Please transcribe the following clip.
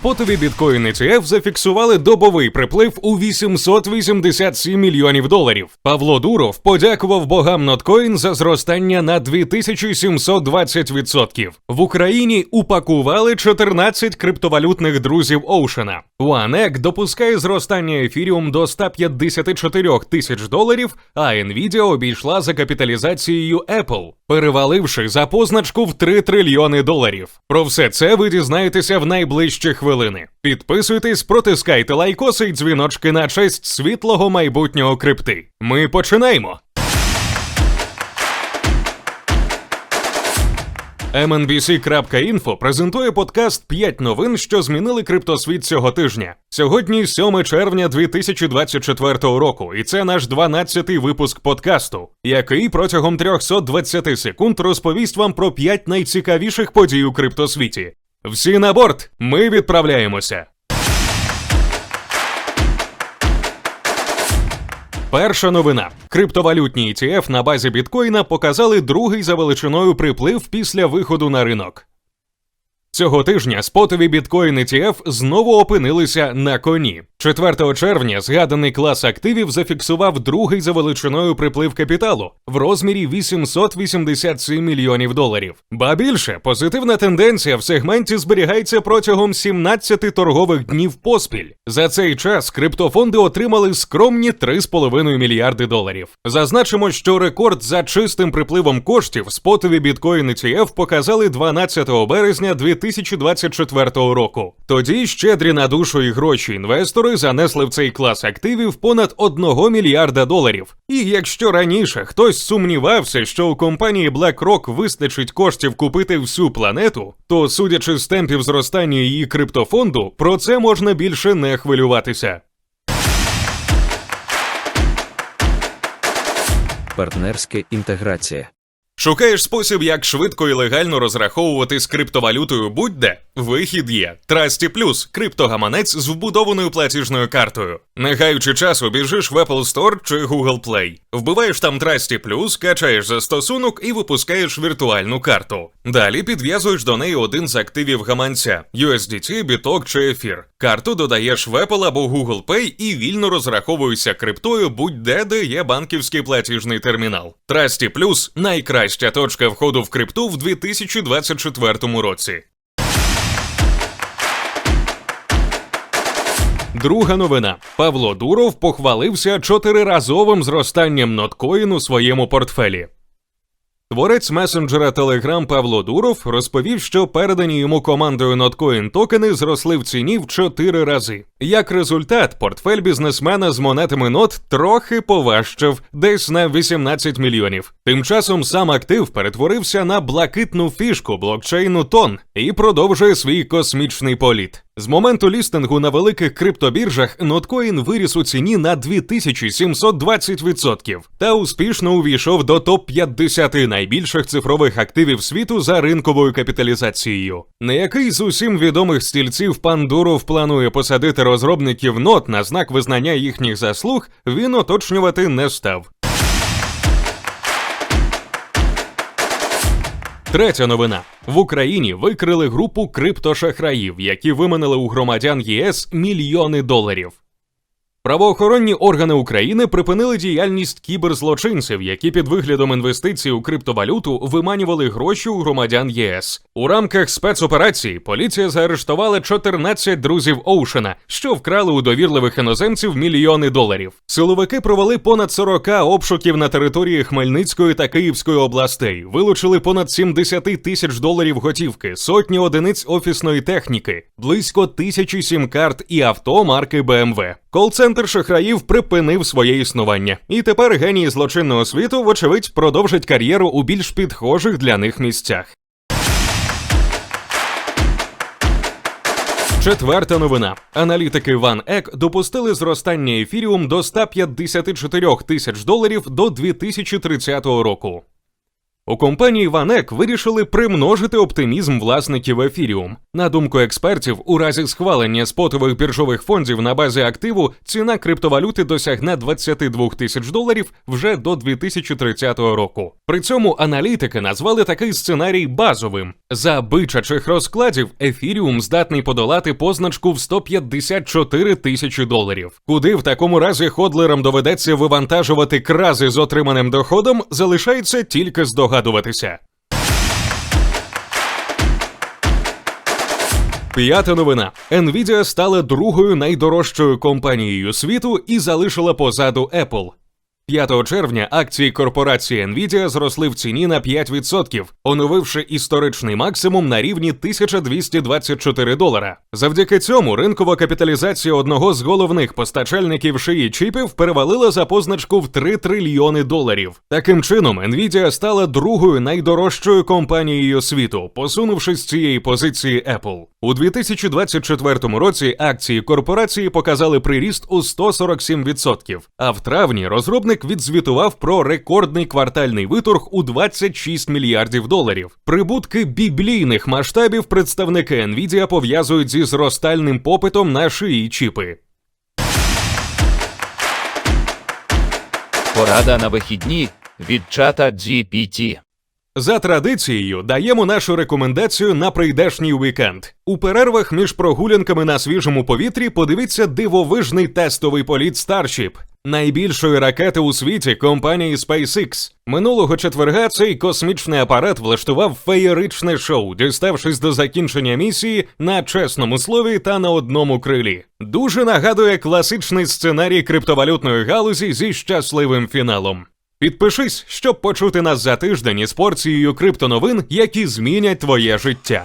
Спотові біткоін ETF зафіксували добовий приплив у 887 мільйонів доларів. Павло Дуров подякував богам ноткоін за зростання на 2720%. В Україні упакували 14 криптовалютних друзів Оушена. OneEgg допускає зростання ефіріум до 154 тисяч доларів, а Nvidia обійшла за капіталізацією Apple, переваливши за позначку в 3 трильйони доларів. Про все це ви дізнаєтеся в найближчі хвилини. Підписуйтесь, протискайте лайкоси й дзвіночки на честь світлого майбутнього крипти. Ми починаємо. MNBC.info презентує подкаст «5 новин, що змінили криптосвіт цього тижня. Сьогодні 7 червня 2024 року, і це наш 12-й випуск подкасту, який протягом 320 секунд розповість вам про 5 найцікавіших подій у криптосвіті. Всі на борт! Ми відправляємося. Перша новина: криптовалютні ETF на базі біткоїна показали другий за величиною приплив після виходу на ринок. Цього тижня спотові біткоін ETF знову опинилися на коні. 4 червня згаданий клас активів зафіксував другий за величиною приплив капіталу в розмірі 887 мільйонів доларів. Ба більше позитивна тенденція в сегменті зберігається протягом 17 торгових днів поспіль. За цей час криптофонди отримали скромні 3,5 мільярди доларів. Зазначимо, що рекорд за чистим припливом коштів спотові біткоін ETF показали 12 березня 2024 року. Тоді щедрі на душу і гроші інвестори занесли в цей клас активів понад 1 мільярда доларів. І якщо раніше хтось сумнівався, що у компанії BlackRock вистачить коштів купити всю планету, то судячи з темпів зростання її криптофонду, про це можна більше не хвилюватися. Партнерська інтеграція. Шукаєш спосіб, як швидко і легально розраховувати з криптовалютою будь-де? Вихід є. Trusty Plus – криптогаманець з вбудованою платіжною картою. Не гаючи часу, біжиш в Apple Store чи Google Play. Вбиваєш там Trusty Plus, качаєш застосунок і випускаєш віртуальну карту. Далі підв'язуєш до неї один з активів гаманця USDT, біток чи ефір. Карту додаєш в Apple або Google Pay і вільно розраховуєшся криптою будь-де, де є банківський платіжний термінал. Trusty Plus – найкраща точка входу в крипту в 2024 році. Друга новина: Павло Дуров похвалився чотириразовим зростанням ноткоїн у своєму портфелі. Творець месенджера Telegram Павло Дуров розповів, що передані йому командою Notcoin токени зросли в ціні в 4 рази. Як результат, портфель бізнесмена з монетами нот трохи поважчав, десь на 18 мільйонів. Тим часом сам актив перетворився на блакитну фішку блокчейну Тон і продовжує свій космічний політ. З моменту лістингу на великих криптобіржах Notcoin виріс у ціні на 2720% та успішно увійшов до топ-50 найбільших цифрових активів світу за ринковою капіталізацією. На який з усім відомих стільців пан Дуров планує посадити розробників нот на знак визнання їхніх заслуг, він уточнювати не став. Третя новина в Україні викрили групу криптошахраїв, які виманили у громадян ЄС мільйони доларів. Правоохоронні органи України припинили діяльність кіберзлочинців, які під виглядом інвестицій у криптовалюту виманювали гроші у громадян єС. У рамках спецоперації поліція заарештувала 14 друзів Оушена, що вкрали у довірливих іноземців мільйони доларів. Силовики провели понад 40 обшуків на території Хмельницької та Київської областей, вилучили понад 70 тисяч доларів готівки, сотні одиниць офісної техніки, близько тисячі сім-карт і авто марки BMW. Кол-центр шахраїв припинив своє існування, і тепер генії злочинного світу, вочевидь, продовжать кар'єру у більш підхожих для них місцях. Четверта новина. Аналітики OneEgg допустили зростання ефіріум до 154 тисяч доларів до 2030 року. У компанії Ванек вирішили примножити оптимізм власників Ефіріум. На думку експертів, у разі схвалення спотових біржових фондів на базі активу ціна криптовалюти досягне 22 тисяч доларів вже до 2030 року. При цьому аналітики назвали такий сценарій базовим. За бичачих розкладів Ефіріум здатний подолати позначку в 154 тисячі доларів. Куди в такому разі ходлерам доведеться вивантажувати крази з отриманим доходом, залишається тільки здогадуватися. П'ята новина: Nvidia стала другою найдорожчою компанією світу і залишила позаду Apple. 5 червня акції корпорації Nvidia зросли в ціні на 5%, оновивши історичний максимум на рівні 1224 долара. Завдяки цьому ринкова капіталізація одного з головних постачальників шиї чіпів перевалила за позначку в 3 трильйони доларів. Таким чином, Nvidia стала другою найдорожчою компанією світу, посунувшись з цієї позиції Apple. У 2024 році акції корпорації показали приріст у 147%, а в травні розробник відзвітував про рекордний квартальний виторг у 26 мільярдів доларів. Прибутки біблійних масштабів представники Nvidia пов'язують зі зростальним попитом на шиї чіпи. Порада на вихідні від чата GPT. За традицією даємо нашу рекомендацію на прийдешній вікенд. У перервах між прогулянками на свіжому повітрі подивіться дивовижний тестовий політ Starship, найбільшої ракети у світі компанії SpaceX. Минулого четверга цей космічний апарат влаштував феєричне шоу, діставшись до закінчення місії на чесному слові та на одному крилі. Дуже нагадує класичний сценарій криптовалютної галузі зі щасливим фіналом. Підпишись, щоб почути нас за тиждень із порцією криптоновин, які змінять твоє життя.